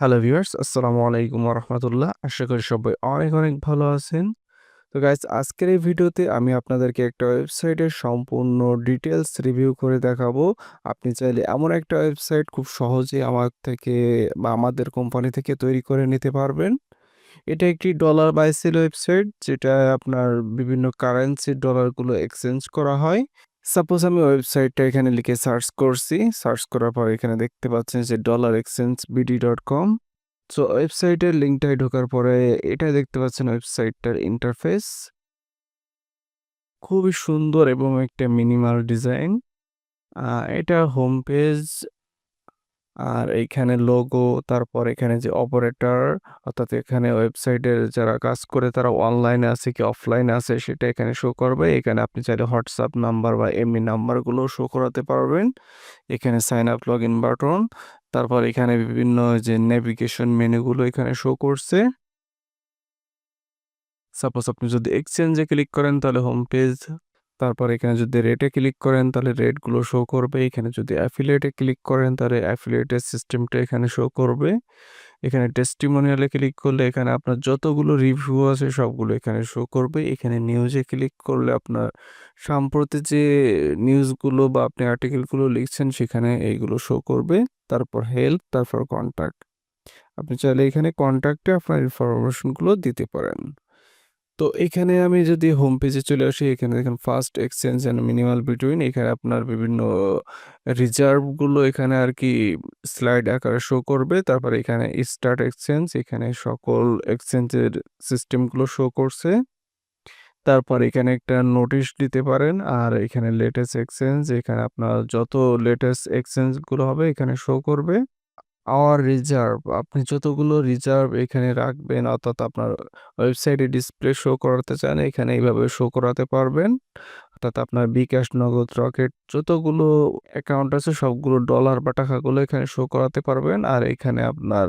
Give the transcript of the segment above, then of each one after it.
Hello viewers আসসালামু আলাইকুম রহমতুল্লাহ আশা করি সবাই অনেক অনেক ভালো আছেন তো গাইজ আজকের এই ভিডিওতে আমি আপনাদেরকে একটা ওয়েবসাইটের সম্পূর্ণ ডিটেলস রিভিউ করে দেখাবো আপনি চাইলে এমন একটা ওয়েবসাইট খুব সহজে আমার থেকে বা আমাদের কোম্পানি থেকে তৈরি করে নিতে পারবেন এটা একটি ডলার বাইসেল ওয়েবসাইট যেটা আপনার বিভিন্ন কারেন্সির ডলারগুলো এক্সচেঞ্জ করা হয় সাপোজ আমি ওয়েবসাইটটা এখানে লিখে সার্চ করছি। সার্চ করার পর এখানে দেখতে পাচ্ছেন যে dollar exchange BD dot com so ওয়েবসাইটের লিঙ্কটায় ঢোকার পরে এটা দেখতে পাচ্ছেন ওয়েবসাইটটার ইন্টারফেস খুবই সুন্দর এবং একটা মিনিমাল ডিজাইন এটা হোম পেজ আর এইখানে লোগো তারপর এখানে যে অপারেটর অর্থাৎ এখানে ওয়েবসাইটের যারা কাজ করে, তারা অনলাইনে আছে কি অফলাইনে আছে, সেটা এখানে শো করবে। এখানে আপনি চাইলে হোয়াটসঅ্যাপ নাম্বার বা এমনি নাম্বারগুলো শো করাতে পারবেন। এখানে sign up log in button তারপর এখানে বিভিন্ন যে নেভিগেশন মেনুগুলো এখানে শো করছে। সাপোজ আপনি যদি এক্সচেঞ্জে ক্লিক করেন, তাহলে হোম পেজ তারপর এখানে যদি রেটে ক্লিক করেন, তাহলে রেটগুলো শো করবে। এখানে যদি অ্যাফিলিয়েটে ক্লিক করেন, তাহলে অ্যাফিলিয়েটের সিস্টেমটা এখানে শো করবে। এখানে টেস্টিমোনিয়ালে ক্লিক করলে এখানে আপনার যতগুলো রিভিউ আছে, সবগুলো এখানে শো করবে। এখানে নিউজে ক্লিক করলে আপনার সাম্প্রতি যে নিউজগুলো বা আপনি আর্টিকেলগুলো লিখছেন, সেখানে এইগুলো শো করবে। তারপর হেল্প তারপর কন্ট্যাক্ট আপনি চাইলে এখানে কন্ট্যাক্টে আপনার ইনফরমেশনগুলো দিতে পারেন। তো এখানে আমি যদি হোম পেজে চলে আসি, এখানে দেখেন first exchange and minimal between এখানে আপনার বিভিন্ন রিজার্ভগুলো এখানে আর কি স্লাইড আকারে শো করবে। তারপর এখানে স্টার্ট এক্সচেঞ্জ এখানে সকল এক্সচেঞ্জের সিস্টেমগুলো শো করছে। তারপর এখানে একটা নোটিশ দিতে পারেন, আর এখানে লেটেস্ট এক্সচেঞ্জ এখানে আপনার যত লেটেস্ট এক্সচেঞ্জগুলো হবে, এখানে শো করবে। আওয়ার রিজার্ভ আপনি যতগুলো রিজার্ভ এখানে রাখবেন, অর্থাৎ আপনার ওয়েবসাইটে ডিসপ্লে শো করাতে চান, এখানে এইভাবে শো করাতে পারবেন। অর্থাৎ আপনার বিকাশ নগদ রকেট যতগুলো অ্যাকাউন্ট আছে, সবগুলো ডলার বা টাকাগুলো এখানে শো করাতে পারবেন, আর এখানে আপনার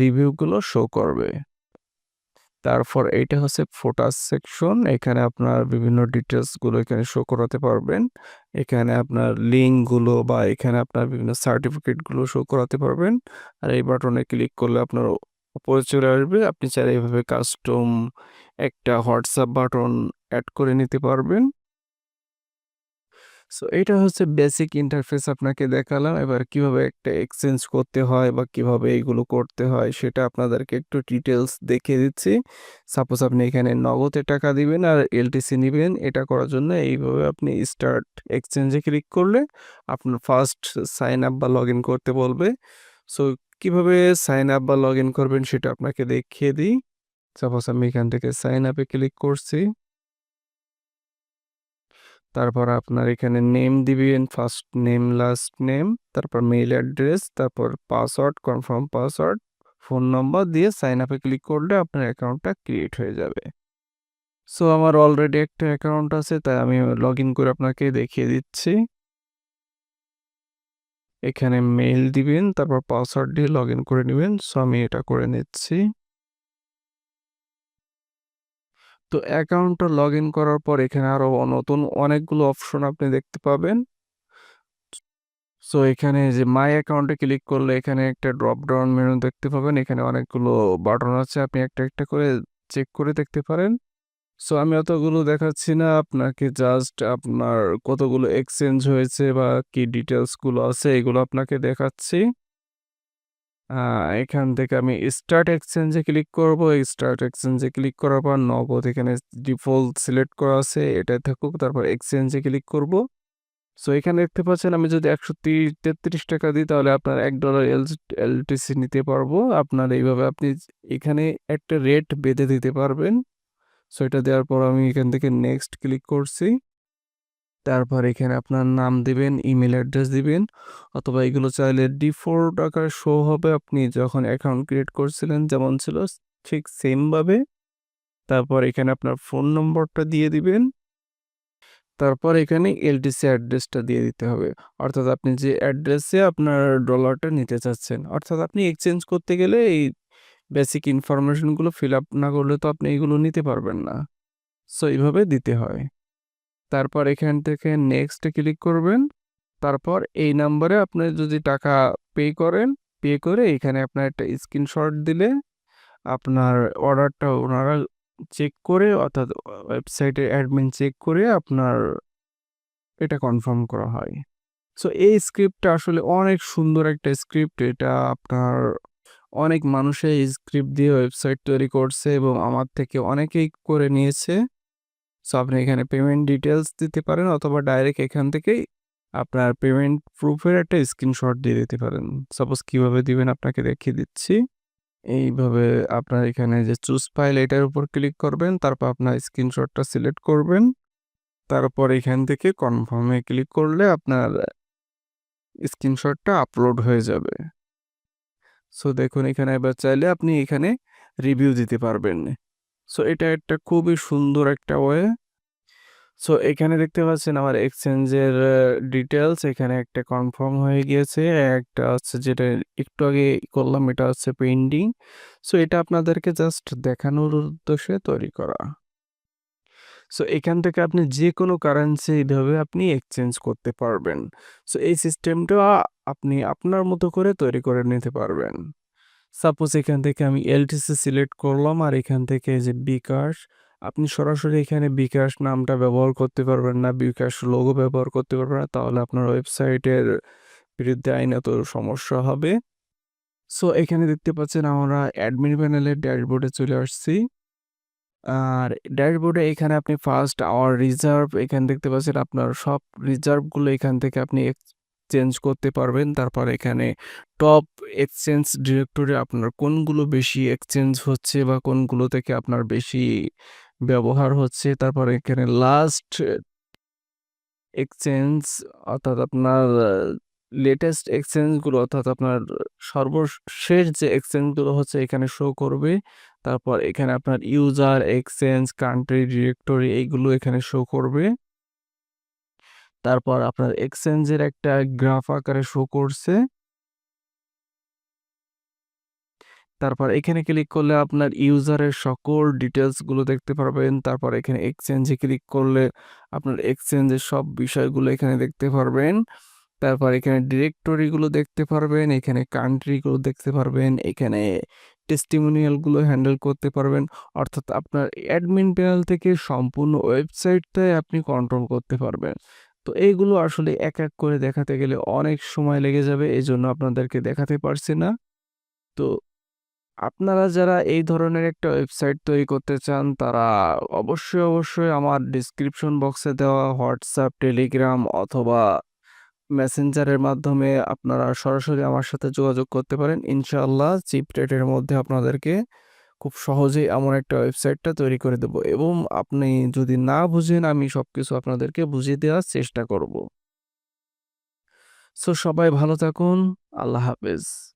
রিভিউগুলো শো করবে। তারপর এইটা হচ্ছে ফোটাস সেকশন এখানে আপনার বিভিন্ন ডিটেলসগুলো এখানে শো করাতে পারবেন। এখানে আপনার লিঙ্কগুলো বা এখানে আপনার বিভিন্ন সার্টিফিকেটগুলো শো করাতে পারবেন। আর এই বাটনে ক্লিক করলে আপনার উপরে চলে আসবে। আপনি চাইলে এইভাবে কাস্টম একটা হোয়াটসঅ্যাপ বাটন অ্যাড করে নিতে পারবেন। সো এটা হচ্ছে বেসিক ইন্টারফেস আপনাকে দেখালাম। এবার কীভাবে একটা এক্সচেঞ্জ করতে হয় বা কীভাবে এইগুলো করতে হয় সেটা আপনাদেরকে একটু ডিটেলস দেখিয়ে দিচ্ছি। সাপোজ আপনি এখানে নগদে টাকা দিবেন আর এলটিসি নেবেন। এটা করার জন্য এইভাবে আপনি স্টার্ট এক্সচেঞ্জে ক্লিক করলে আপনার ফার্স্ট সাইন আপ বা লগ করতে বলবে। সো কীভাবে সাইন আপ বা লগ করবেন সেটা আপনাকে দেখিয়ে দিই। সাপোজ আমি এখান থেকে সাইন আপে ক্লিক করছি। তারপর আপনার এখানে নেম দিবেন ফার্স্ট নেম লাস্ট নেম তারপর মেইল অ্যাড্রেস তারপর password confirm password phone number দিয়ে সাইন আপে ক্লিক করলে আপনার অ্যাকাউন্টটা ক্রিয়েট হয়ে যাবে। সো আমার অলরেডি একটা অ্যাকাউন্ট আছে, তাই আমি লগ ইন করে আপনাকে দেখিয়ে দিচ্ছি। এখানে মেইল দিবেন, তারপর পাসওয়ার্ড দিয়ে লগ ইন করে নেবেন সো আমি এটা করে নিচ্ছি। তো অ্যাকাউন্টটা লগ ইন করার পর এখানে আরও নতুন অনেকগুলো অপশন আপনি দেখতে পাবেন। সো এখানে যে মাই অ্যাকাউন্টে ক্লিক করলে এখানে একটা ড্রপ ডাউন মেনু দেখতে পাবেন। এখানে অনেকগুলো বাটন আছে, আপনি একটা একটা করে চেক করে দেখতে পারেন। সো আমি অতগুলো দেখাচ্ছি না, আপনাকে জাস্ট আপনার কতগুলো এক্সচেঞ্জ হয়েছে বা কি ডিটেলসগুলো আছে এগুলো আপনাকে দেখাচ্ছি। এখান থেকে আমি স্টার্ট এক্সচেঞ্জে ক্লিক করব। স্টার্ট এক্সচেঞ্জে ক্লিক করার পর নগদ এখানে ডিফল্ট সিলেক্ট করা আছে এটা থাকুক। তারপর এক্সচেঞ্জে ক্লিক করব। সো এখানে দেখতে পাচ্ছেন আমি যদি একশো তেত্রিশ টাকা দিই, তাহলে আপনার এক ডলার এল এলটিসি নিতে পারব। আপনার এইভাবে আপনি এখানে একটা রেট বেঁধে দিতে পারবেন। সো এটা দেওয়ার পর আমি এখান থেকে নেক্সট ক্লিক করছি। তারপর এখানে আপনার নাম দিবেন ইমেল অ্যাড্রেস দিবেন, অথবা এগুলো চাইলে ডিফল্ট আকারে শো হবে। আপনি যখন অ্যাকাউন্ট ক্রিয়েট করছিলেন যেমন ছিল, ঠিক সেমভাবে তারপর এখানে আপনার ফোন নম্বরটা দিয়ে দিবেন। তারপর এখানে এলটিসি অ্যাড্রেসটা দিয়ে দিতে হবে। অর্থাৎ আপনি যে অ্যাড্রেসে আপনার ডলারটা নিতে চাচ্ছেন, অর্থাৎ আপনি এক্সচেঞ্জ করতে গেলে এই বেসিক ইনফরমেশনগুলো ফিল আপ না করলে তো আপনি এগুলো নিতে পারবেন না। সো এইভাবে দিতে হয়। তারপর এখান থেকে নেক্সটে ক্লিক করবেন। তারপর এই নাম্বারে আপনি যদি টাকা পে করেন পে করে এখানে আপনার একটা স্ক্রিনশট দিলে আপনার অর্ডারটা ওনারা চেক করে, অর্থাৎ ওয়েবসাইটের অ্যাডমিন চেক করে আপনার এটা কনফার্ম করা হয়। সো এই স্ক্রিপ্টটা আসলে অনেক সুন্দর একটা স্ক্রিপ্ট এটা আপনার অনেক মানুষে এই স্ক্রিপ্ট দিয়ে ওয়েবসাইট তৈরি করছে এবং আমার থেকে অনেকেই করে নিয়েছে। সো আপনি এখানে পেমেন্ট ডিটেলস দিতে পারেন অথবা ডাইরেক্ট এখান থেকেই আপনার পেমেন্ট প্রুফের একটা স্ক্রিনশট দিয়ে দিতে পারেন। সাপোজ কীভাবে দিবেন আপনাকে দেখিয়ে দিচ্ছি। এইভাবে আপনার এখানে যে চুজ ফাইল এটার উপর ক্লিক করবেন, তারপর আপনার স্ক্রিনশটটা সিলেক্ট করবেন। তারপর এখান থেকে কনফার্মে ক্লিক করলে আপনার স্ক্রিনশটটা আপলোড হয়ে যাবে। সো দেখুন এখানে এবার চাইলে আপনি এখানে রিভিউ দিতে পারবেন। সো এটা একটা খুবই সুন্দর একটা ওয়ে। সো এখানে দেখতে পাচ্ছেন আমার এক্সচেঞ্জের ডিটেলস এখানে একটা কনফার্ম হয়ে গিয়েছে। একটা হচ্ছে যেটা একটু আগে করলাম, এটা হচ্ছে পেন্ডিং সো এটা আপনাদেরকে জাস্ট দেখানোর উদ্দেশ্যে তৈরি করা। সো এখান থেকে আপনি যে কোনো কারেন্সি এইভাবে আপনি এক্সচেঞ্জ করতে পারবেন। সো এই সিস্টেমটা আপনি আপনার মতো করে তৈরি করে নিতে পারবেন। সাপোজ এখান থেকে আমি এলটিসি সিলেক্ট করলাম আর এখান থেকে যে বিকাশ আপনি সরাসরি এখানে বিকাশ নামটা ব্যবহার করতে পারবেন না বিকাশ লোগো ব্যবহার করতে পারবেন না, তাহলে আপনার ওয়েবসাইটের বিরুদ্ধে আইনত সমস্যা হবে। সো এখানে দেখতে পাচ্ছেন আমরা অ্যাডমিন প্যানেলের ড্যাশবোর্ডে চলে আসছি। আর ড্যাশবোর্ডে এখানে আপনি ফার্স্ট আওয়ার রিজার্ভ এখানে দেখতে পাচ্ছেন আপনার সব রিজার্ভগুলো এখান থেকে আপনি এক্সচেঞ্জ করতে পারবেন। তারপর এখানে টপ এক্সচেঞ্জ ডিরেক্টরি আপনার কোনগুলো বেশি এক্সচেঞ্জ হচ্ছে বা কোনগুলো থেকে আপনার বেশি ব্যবহার হচ্ছে। তারপর এখানে লাস্ট এক্সচেঞ্জ অর্থাৎ আপনার লেটেস্ট এক্সচেঞ্জগুলো অর্থাৎ আপনার সর্বশেষ যে এক্সচেঞ্জগুলো হচ্ছে এখানে শো করবে। তারপর এখানে আপনার ইউজার এক্সচেঞ্জ কান্ট্রি ডিরেক্টরি এইগুলো এখানে শো করবে। তারপর আপনার এক্সচেঞ্জের একটা গ্রাফ আকারে শো করছে। তারপর এখানে ক্লিক করলে আপনার ইউজারের সকল ডিটেলসগুলো দেখতে পারবেন। তারপর এখানে এক্সচেঞ্জে ক্লিক করলে আপনার এক্সচেঞ্জের সব বিষয়গুলো এখানে দেখতে পারবেন। তারপর এখানে ডিরেক্টরিগুলো দেখতে পারবেন, এখানে কান্ট্রিগুলো দেখতে পারবেন, এখানে টেস্টিমোনিয়ালগুলো হ্যান্ডেল করতে পারবেন। অর্থাৎ আপনার অ্যাডমিন প্যানেল থেকে সম্পূর্ণ ওয়েবসাইটটাই আপনি কন্ট্রোল করতে পারবেন। তো এইগুলো আসলে এক এক করে দেখাতে গেলে অনেক সময় লেগে যাবে এই জন্য আপনাদেরকে দেখাতে পারছি না। তো আপনারা যারা এই ধরনের একটা ওয়েবসাইট তৈরি করতে চান, তারা অবশ্যই অবশ্যই আমার ডিসক্রিপশন বক্সে দেওয়া হোয়াটসঅ্যাপ টেলিগ্রাম অথবা মেসেঞ্জারের মাধ্যমে আপনারা সরাসরি আমার সাথে যোগাযোগ করতে পারেন। ইনশাআল্লাহ চিপ রেটের মধ্যে আপনাদেরকে খুব সহজেই এমন একটা ওয়েবসাইটটা তৈরি করে দেব এবং আপনি যদি না বুঝেন, আমি সব কিছু আপনাদেরকে বুঝিয়ে দেওয়ার চেষ্টা করব। সো সবাই ভালো থাকুন, আল্লাহ হাফেজ।